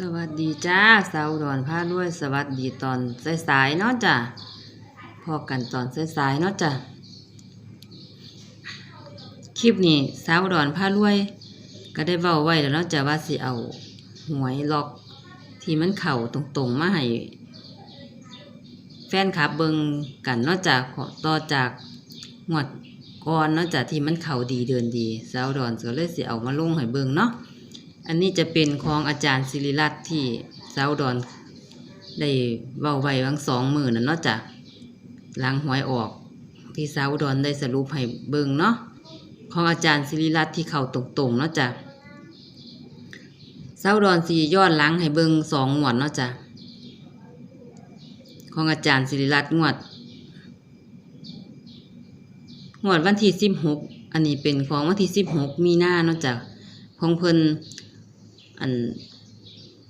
สวัสดีจ้าสาวอุดอนพาด้วยสวัสดีตอนสายๆเนาะจ้ะพอกันตอนสายๆเนาะจ้ะคลิปนี้สาวอุดอนพาด้วยก็ได้เว้าไว้แล้วเนาะจ้ะว่าสิเอาหวยล็อกที่มันเข่าตรงๆมาให้แฟนคลับเบิงกันเนาะจ้ะขอต่อจากงวดก่อนเนาะจ้ะที่มันเข่าดีเดินดีสาวอุดอนก็เลยสิเอามาลงให้เบิงเนาะ อันนี้จะเป็นของอาจารย์ศิริรัตน์ที่สาวดอนได้เว้าไว้วังสองมือนั่นเนาะจ้ะหล้างหวยออก ที่สาวดอนได้สรุปให้เบิ่งเนาะของอาจารย์ศิริรัตน์ที่เข้าตรงๆเนาะจ้ะสาวดอนสียอนหลังให้เบิ่งสองหงวดเนาะจ้ะของอาจารย์ศิริรัตน์งวดงวดวันที่สิบหกอันนี้เป็นของวันที่สิบหกมีหน้าเนาะจ้ะของเพิ่น อัน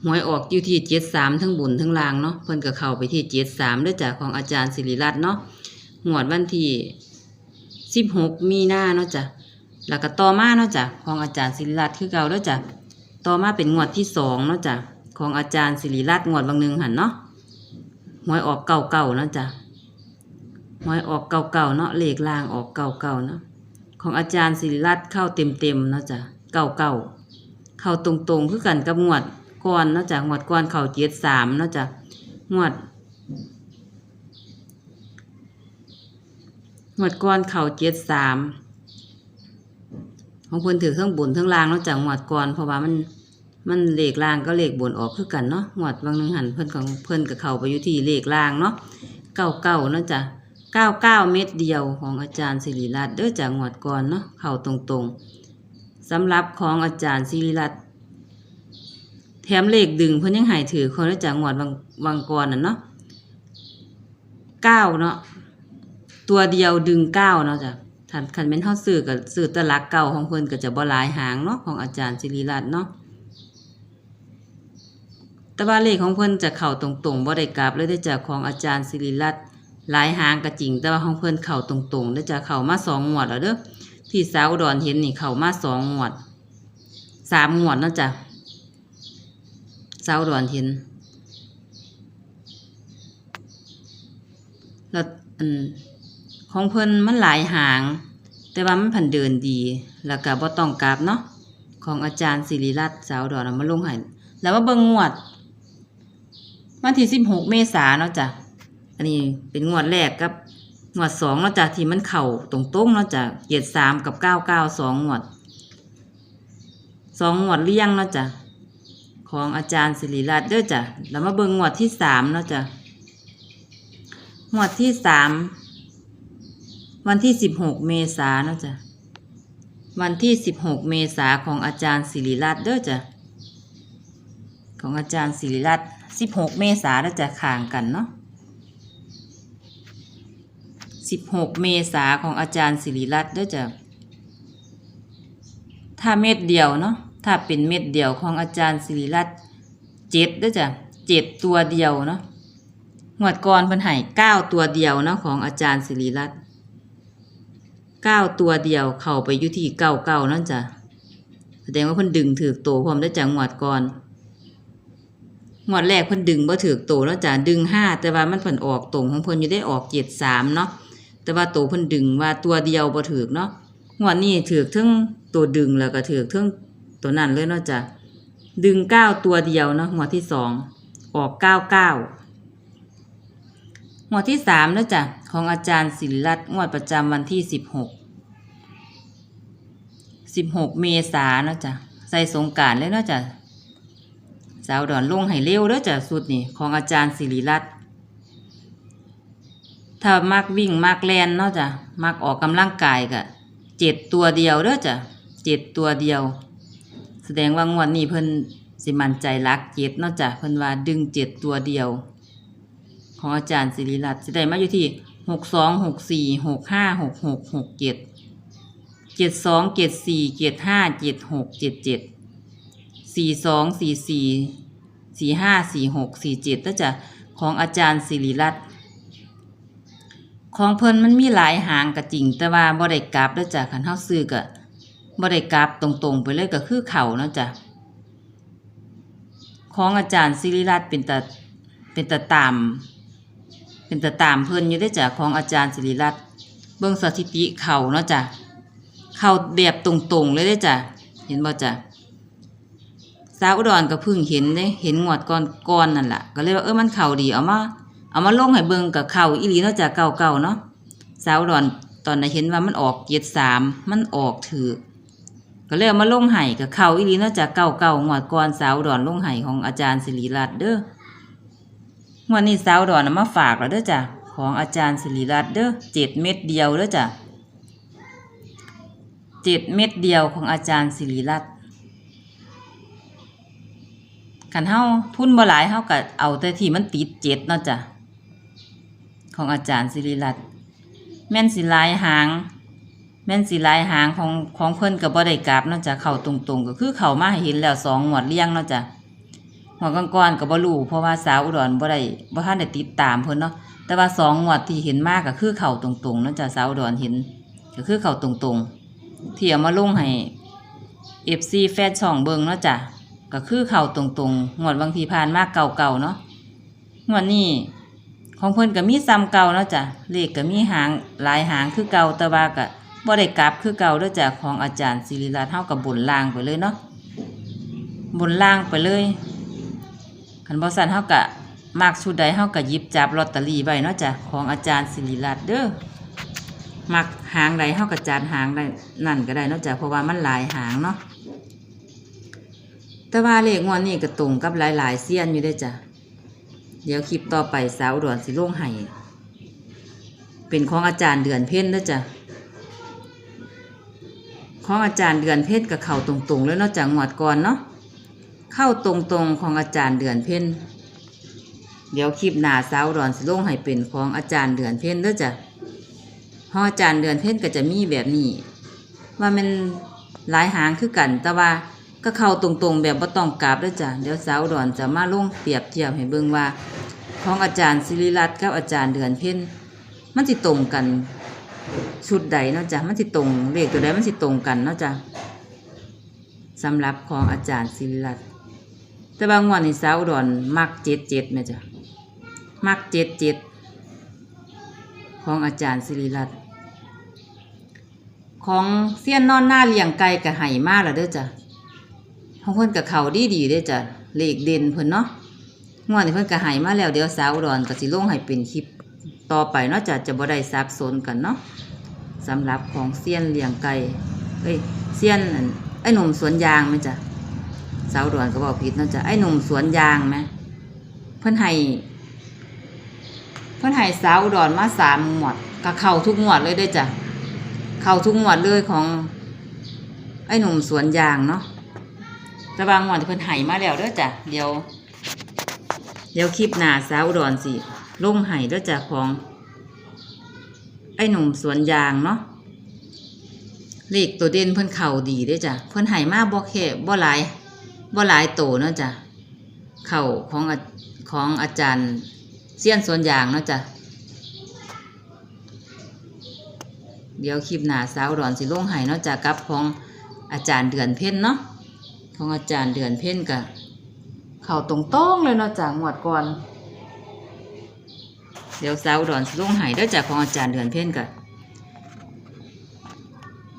หวยออกอยู่ที่เจ็ดสามทั้งบุญทั้งลางเนาะเพิ่นก็เข้าไปที่เจ็ดสามด้วยจากของอาจารย์ศิริรัตน์เนาะหวดวันที่สิบหกมีหน้าเนาะจ้ะแล้วก็ต่อมาเนาะจ้ะของอาจารย์ศิริรัตน์คือเก่าด้วยจ้ะต่อมาเป็นงวดที่สองเนาะจ้ะของอาจารย์ศิริรัตน์งวดบางหนึ่งหันเนาะหวยออกเก่าเก่าเนาะจ้ะหวยออกเก่าเก่าเนาะเลขลางออกเก่าเก่าเนาะของอาจารย์ศิริรัตน์เข้าเต็มเต็มเนาะจ้ะเก่าเก่า เข้าตรงๆคือกันกับงวดก่อนเนาะจ้ะงวดก่อนเข้าเจ็ดสามเนาะจ้ะงวดงวดก่อนเข้าเจ็ดสามของเพิ่นถือเครื่องบุญเครื่องรางเนาะจ้ะงวดก่อนเพราะว่ามันมันเลขล่างก็เลขบนออกคือกันเนาะงวดบางหนึ่งหันเพิ่อนของเพิ่อนก็เข้าไปอยู่ที่เลขล่างเนาะเก้าเก้าเนาะจ้ะเก้าเก้าเม็ดเดียวของอาจารย์ศิริรัตน์เด้อจ้ะงวดก่อนเนาะเข้าตรงๆ สำหรับของอาจารย์ศิริรัตน์แถมเลขดึงเพิ่นยังหายถือคนละจากงวดวังวังกรน่ะเนาะเก้าเนาะตัวเดียวดึงเก้าเนาะจ้ะถ้าคันเป็นเฮาซื้อกับซื้อตลักเก่าของเพิ่นก็จะบ่หลายหางเนาะของอาจารย์ศิริรัตน์เนาะแต่ว่าเลขของเพิ่นจะเข้าตรงๆบ่ได้กลับเลยได้จากของอาจารย์ศิริรัตน์หลายหางก็จริง แต่ว่าของเพิ่นเข้าตรงๆได้จากเข้ามาสองงวดแล้วเด้อ ที่สาวดอนเห็นนี่เขามาสองงวดสามงวดนะจ้ะสาวดอนเห็นแล้วอของเพิ่นมันหลายหาง แต่ว่ามันผันเดินดี แล้วก็บ่ต้องกราบเนาะของอาจารย์ศิริรัตน์สาวดอนเอามาลงให้แล้วว่าเบิ่งงวดวันที่สิบหกเมษาเนาะจ้ะ อันนี้เป็นงวดแรกกับ งวดสองเนาะจ้ะที่มันเข่าตรงๆเนาะจ้ะเจ็ดสามกับเก้าเก้าสองงวดสองงวดเลี้ยงเนาะจ้ะของอาจารย์ศิริรัตน์เด้อจ้ะแล้วมาเบิ่งงวดที่สามเนาะจ้ะงวดที่สามวันที่สิบหกเมษาเนาะจ้ะวันที่สิบหกเมษาของอาจารย์ศิริรัตน์เด้อจ้ะของอาจารย์ศิริรัตน์สิบหกเมษาเด้อจ้ะข่างกันเนาะ 16 เมษาของอาจารย์ศิริรัตน์ด้วยจ้ะถ้าเม็ดเดียวเนาะถ้าเป็นเม็ดเดียวของอาจารย์ศิริรัตน์เจ็ดด้วยจ้ะเจ็ดตัวเดียวเนาะหวดก่อนเพิ่นให้เก้าตัวเดียวเนาะของอาจารย์ศิริรัตน์เก้าตัวเดียวเข้าไปอยู่ที่เก้าเก้านั่นจ้ะแสดงว่าเพิ่นดึงถือโตพร้อมได้จากหวดก่อนหวดแรกเพิ่นดึงบ่ถือโตเนาะจ้ะดึงห้าแต่ว่ามันเพิ่นออกตรงของเพิ่นอยู่ได้ออกเจ็ดสามเนาะ แต่ว่าตัวเพิ่นดึงว่าตัวเดียวบ่ถือกเนาะงวดนี้ถือกทั้งตัวดึงแล้วก็ถือกทั้งตัวนั้นเลยเนาะจ้ะดึงเก้าตัวเดียวเนาะงวดที่สองออกเก้าเก้างวดที่สามเนาะจ้ะของอาจารย์ศิริรัตน์งวดประจำวันที่สิบหกสิบหกเมษาเนาะจ้ะใส่สงการเลยเนาะจ้ะสาวดอนลงให้เร็วเด้อจ้ะสุดนี่ของอาจารย์ศิริรัตน์ ถ้ามักวิ่งมักแลนเนาะจ้ะมักออกกำลังกายก็เจ็ดตัวเดียวเด้อจ้ะเจ็ดตัวเดียว แสดงว่างวดนี้เพิ่นสิมันใจรักเจ็ดเนาะจ้ะเพิ่นว่าดึงเจ็ดตัวเดียวของอาจารย์ศิริรัตน์จะได้มาอยู่ที่หกสองหกสี่หกห้าหกหกหกเจ็ดเจ็ดสองเจ็ดสี่เจ็ดห้าเจ็ดหกเจ็ดเจ็ดสี่สองสี่สี่สี่ห้าสี่หกสี่เจ็ดเนาะจ้ะของอาจารย์ศิริรัตน์ ของเพิ่นมันมีหลายหางก็จริง แต่ว่าบ่ได้กลับแล้วจ้ะคันเฮาซื้อก็บ่ได้กลับตรงๆ ไปเลยก็คือเข่าเนาะจ้ะของอาจารย์ศิริรัตน์เป็นตาเป็นตาตาม เป็นตาตามเพิ่นอยู่ได้จ้ะของอาจารย์ศิริรัตน์เบิ่งสถิติเข่าเนาะจ้ะเข่าแบบตรงๆเลยได้จ้ะเห็นบ่จ้ะสาวอุดรก็เพิ่งเห็นเด้เห็นงวดก่อนก่อนนั่นแหละก็เลยว่าเออมันเข่าดีเอามา เอามาลงให้เบิ่งกับเข่าอีหลีนาะจ้ะเก่าๆเนาะสาวดอุดรตอนนั้นเห็นว่ามันออก73มันออกถือก็เลยเอามาลงไห้กับเข่าอีหลีนาะจากเก่าเก่างวดก่อนสาวดอนลงไห้ของอาจารย์สิริรัตน์เด้อวดนี้สาวดอนมาฝากแล้วเด้อจ้ะของอาจารย์สิริรัตน์เด้อเจ็ดเม็ดเดียวเด้อจ้ะเจ็ดเม็ดเดียวของอาจารย์สิริรัตน์คันเฮาทุนบ่หลายเฮาก็เอาแต่ที่มันติดเจ็ดเนาะจ้ะ ของอาจารย์สิริรัตน์แม่นสิลายหาง แม่นสีลายหางของของเพิ่นก็บ่ได้กลับนาะจ้ะเข้าตรงๆ ก็คือเข้ามาให้เห็นแล้วสองหมวดเลี้ยงนาะจ้ะหัวดก่อนๆก็บ่รู้เพราะว่าสาวอุดรบ่ได้บ่ทันได้ติดตามเพิ่นเนาะแต่ว่าสองหมวดที่เห็นมากก็คือเข้าตรงๆนาะจ้ะสาวอุดรเห็น ก็คือเข้าตรงๆที่เอามาลงให้ FC แฟนช่องเบิงเนาะจ้ะก็คือเข้าตรงๆงวดบางทีผ่านมากเก่าๆเนาะงวดนี้ ของเพิ่นก็มีซ้ำเก่าเนาะจ้ะเลขก็มีหางหลายหางคือเก่าแต่ว่าก็บ่ได้กลับคือเก่าเด้อจ้ะของอาจารย์ศิริรัตน์เฮากับบนล่างไปเลยเนาะบนล่างไปเลยคันบ่ซั่นเฮาก็มักชุดใดเฮาก็หยิบจับลอตเตอรี่ไว้เนาะจ้ะของอาจารย์ศิริรัตน์เด้อมักหางใดเฮาก็จัดหางใดนั่นก็ได้เนาะจ้ะเพราะว่ามันหลายหางเนาะแต่ว่าเลขงวดนี้ก็ตรงกับหลายๆเซียนอยู่ด้อจ้ะ เดี๋ยวคลิปต่อไปสาวอุดรสิลงให้เป็นของอาจารย์เดือนเพ่นนะจ้ะของอาจารย์เดือนเพ่นกับเข่าตรงๆ แล้วนอกจากงวดก่อนเนาะเข้าตรงๆของอาจารย์เดือนเพ่นเดี๋ยวคลิปหน้าสาวดอุดรสิลงให้เป็นของอาจารย์เดือนเพ่นเด้อจ้ะพราะอาจารย์เดือนเพ่นก็จะมีแบบนี้ ว่ามันหลายหางคือกันแต่ว่า ก็เข้าตรงๆ แบบบ่ต้องกราบด้อจ้ะเดี๋ยวสาวดอนจะมาลงเปรียบเทียบให้เบิ่งว่าของอาจารย์ศิริรัตน์กับอาจารย์เดือนเพ็ญมันสิตรงกันชุดใดเนาะจ้ะมันสิตรงเลขตัวใดมันสิตรงกันเนาะจ้ะสำหรับของอาจารย์ศิริรัตน์แต่บางวันนี่สาวดอนมักเจ็ดเจ็ดแม่จ้ะมักเจ็ดเจ็ดของอาจารย์ศิริรัตน์ของเสี้ยนนอนหน้าเลี้ยงไก่กับไห่มาแล้วเด้อจ้ะ ของเพิ่นกับเขาดีดีๆเด้จ้ะเลขเด่นเพิ่นเนาะงวดนี้เพิ่นก็หายมาแล้วเดี๋ยวสาวอุดรก็สิลงให้เป็นคลิปต่อไปเนาะจ้ะจะบ่ได้สับสนกันเนาะสำหรับของเซียนเลี้ยงไก่เอ้ยเซียนไอ้หนุ่มสวนยางไหมจ้ะสาวอุดรก็บอกผิดเนาะจ้ะไอ้หนุ่มสวนยางไหมเพิ่นให้เพิ่นให้สาวอุดรมาสามหมวดก็เข้าทุกหมวดเลยเด้จ้ะเข้าทุกหมวดเลยของไอ้หนุ่มสวนยางเนาะ แต่บางวันที่เพิ่นไห้มาแล้วเด้อจ้ะเดี๋ยว เดี๋ยวคลิปหน้าสาวอุดรสิลงไห้เด้อจ้ะของ ไอ้หนุ่มสวนยางเนาะเลขตัวเด่นเพิ่นเข่าดีเด้อจ้ะเพิ่นไห้มาบ่แค่บ่หลายบ่หลายโตเนาะจ้ะเข่าของของอาจารย์เซียนสวนยางเนาะจ้ะเดี๋ยวคลิปหน้าสาวดอุดรสิลงไห้เนาะจ้ะกับของอาจารย์เดือนเพ็ญเนาะ ของอาจารย์เดือนเพ่นกะเข่าตรงต้องเลยเนาะจากหมวดก่อน เดี๋ยวสาวดอนสิลงหายด้อจากของอาจารย์เดือนเพ่นกะ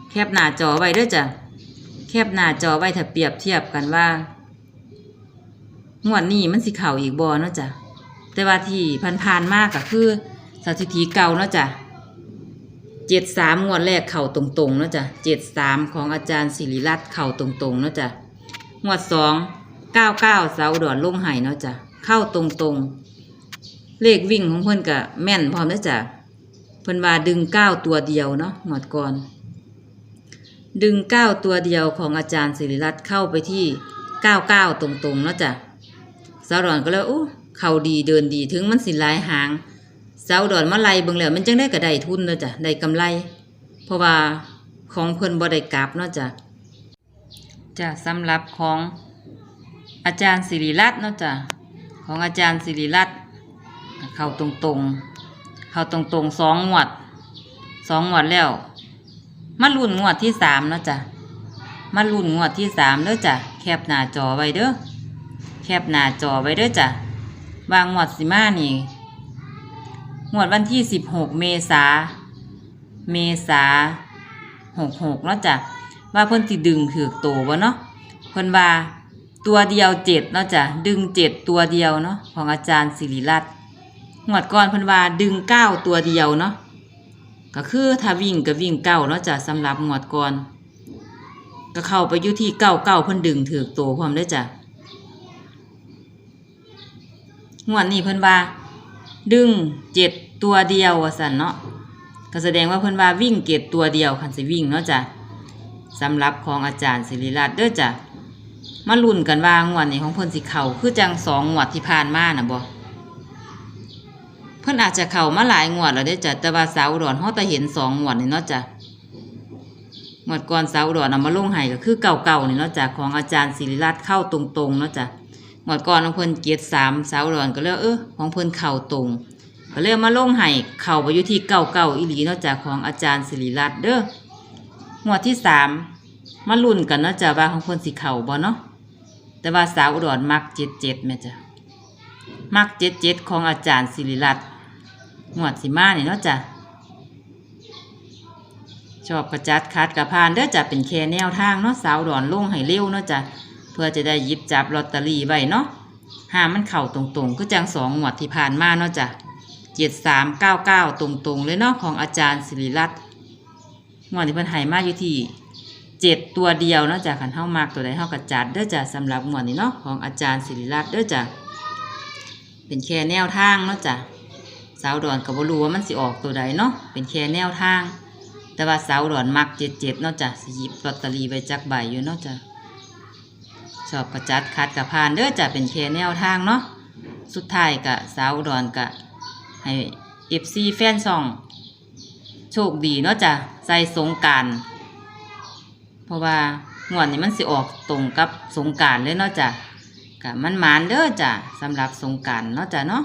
แคบหน้าจอไว้ด้อจ้ะแคบหน้าจอไว้ถ้าเปรียบเทียบกันว่างวดนี้มันสิเข่าอีกบอเนาะจ้ะแต่ว่าที่ผ่านๆมากก็คือสถิติเก่าเนาะจ้ะเจ็ดสามงวดแรกเข่าตรงๆเนาะจ้ะเจ็ดสามของอาจารย์ศิริรัตน์เข่าตรงๆเนาะจ้ะ งวดสองเก้าเก้าเสาดอนลงไห้เนาะจ้ะเข้าตรงๆเลขวิ่งของเพิ่นกะแม่นพร้อมเนาะจ้ะเพิ่นว่าดึงเก้าตัวเดียวเนาะงวดก่อน ดึงเก้าตัวเดียวของอาจารย์ศิริรัตน์เข้าไปที่เก้าเก้าตรงๆเนาะจ้ะเสาดอนก็เลยโอ้เข่าดีเดินดีถึงมันสิหลายหางสาวดอนมาไล่เบิ่งแล้วมันจังได้ก็ได้ทุนเนาะจ้ะได้กำไร เพราะว่าของเพิ่อนบ่ได้กลับเนาะจ้ะ จ้ะสำหรับของอาจารย์สิริรัตน์เนาะจ้ะของอาจารย์สิริรัตน์เข้าตรงๆ เข้าตรงๆสองงวดสองงวดแล้ว มาลุ้นงวดที่สามเนาะจ้ะมาลุ้นงวดที่สามเด้อจ้ะแคปหน้าจอไว้เด้อแแคปหน้าจอไว้เด้อจ้ะวางงวดสิมานี่งวดวันที่16เมษาเมษา66เนาะจ้ะ ว่าเพิ่นสิดึงถือโตบ่เนาะเพิ่นว่าตัวเดียวเจ็ดเนาะจ้ะดึงเจ็ดตัวเดียวเนาะของอาจารย์สิริรัตน์งวดก่อนเพิ่นว่าดึงเก้าตัวเดียวเนาะก็คือถ้าวิ่งก็วิ่งเก้าเนาะจ้ะสำหรับงวดก่อน ก็เข้าไปอยู่ที่เก้าเก้าเพิ่นดึงถือโตพร้อมเด้จ้ะงวดนี้เพิ่นว่าดึงเจ็ดตัวเดียวว่าซั่นเนาะก็แสดงว่าเพิ่นว่าวิ่งเจ็ดตัวเดียวคันสิวิ่งเนาะจ้ะ สำหรับของอาจารย์ศิริรัตน์เด้อจ้ะมาลุ้นกันว่างวดนี้ของเพิ่นสิเข้าคือจังสองงวดที่ผ่านมาน่ะบ่เพิ่นอาจจะเข้ามาหลายงวดแล้วเด้อจ้ะแต่ว่าสาวอุดรเฮาแต่เห็นสองงวดนี่เนาะจ้ะหมดก่อนสาวอุดรเอามาลงให้ก็คือเก่าๆนี่เนาะจ้ะของอาจารย์ศิริรัตน์เข้าตรงๆเนาะจ้ะหมดก่อนของเพิ่นเกียรติสามสาวอุดรก็เลยเออของเพิ่นเข้าตรงก็เลยเอามาลงให้เข้าไปอยู่ที่เก่าๆอีหลีเนาะจ้ะของอาจารย์ศิริรัตน์เด้อ หมวดที่สามมาลุ้นกันเนาะจ้ะว่าของเพิ่นสิเข้าบ่เนาะแต่ว่าสาวอุดรมักเจ็ดเจ็ดแม่จ้ะมักเจ็ดเจ็ดของอาจารย์ศิริรัตน์หมวดสิมานี่เนาะจ้ะชอบกระจัดคัดกระพานเด้อจะเป็นแค่แนวทางเนาะสาวดอนลงให้เร็วเนาะจ้ะเพื่อจะได้ยิบจับลอตเตอรี่ไว้เนาะห้ามมันเข่าตรงๆ ก็จังสองหมวดที่ผ่านมาเนาะจ้ะเจ็ดสามเก้าเก้าตรงๆ เลยเนาะของอาจารย์ศิริรัตน์ หมวดที่เพิ่นให้มาอยู่ที่เจ็ดตัวเดียวเนาะจ้ะขันเฮามากตัวใดเฮากระจัดเด้อจ้ะสำหรับหมวดนี้เนาะของอาจารย์ศิริรัตน์เด้อจ้ะเป็นแค่แนวทางเนาะจ้ะสาวดอนก็บ่รู้ว่ามันสิออกตัวใดเนาะเป็นแค่แนวทาง แต่ว่าสาวดอนมักเจ็ดเจ็ดเนาะจ้ะสิหยิบลอตเตอรี่ไว้จักใบอยู่เนาะจ้ะชอบกระจัดคัดกระพานเด้อจ้ะเป็นแค่แนวทางเนาะสุดท้ายกะสาวดอนกะให้เอฟซีแฟนซอง โชคดีเนาะจ้ะใส่สงการเพราะว่างวดนี้มันสิออกตรงกับสงการเลยเนาะจ้ะกะมันหมานเด้อจ้ะสำหรับสงการเนาะจ้ะเนาะ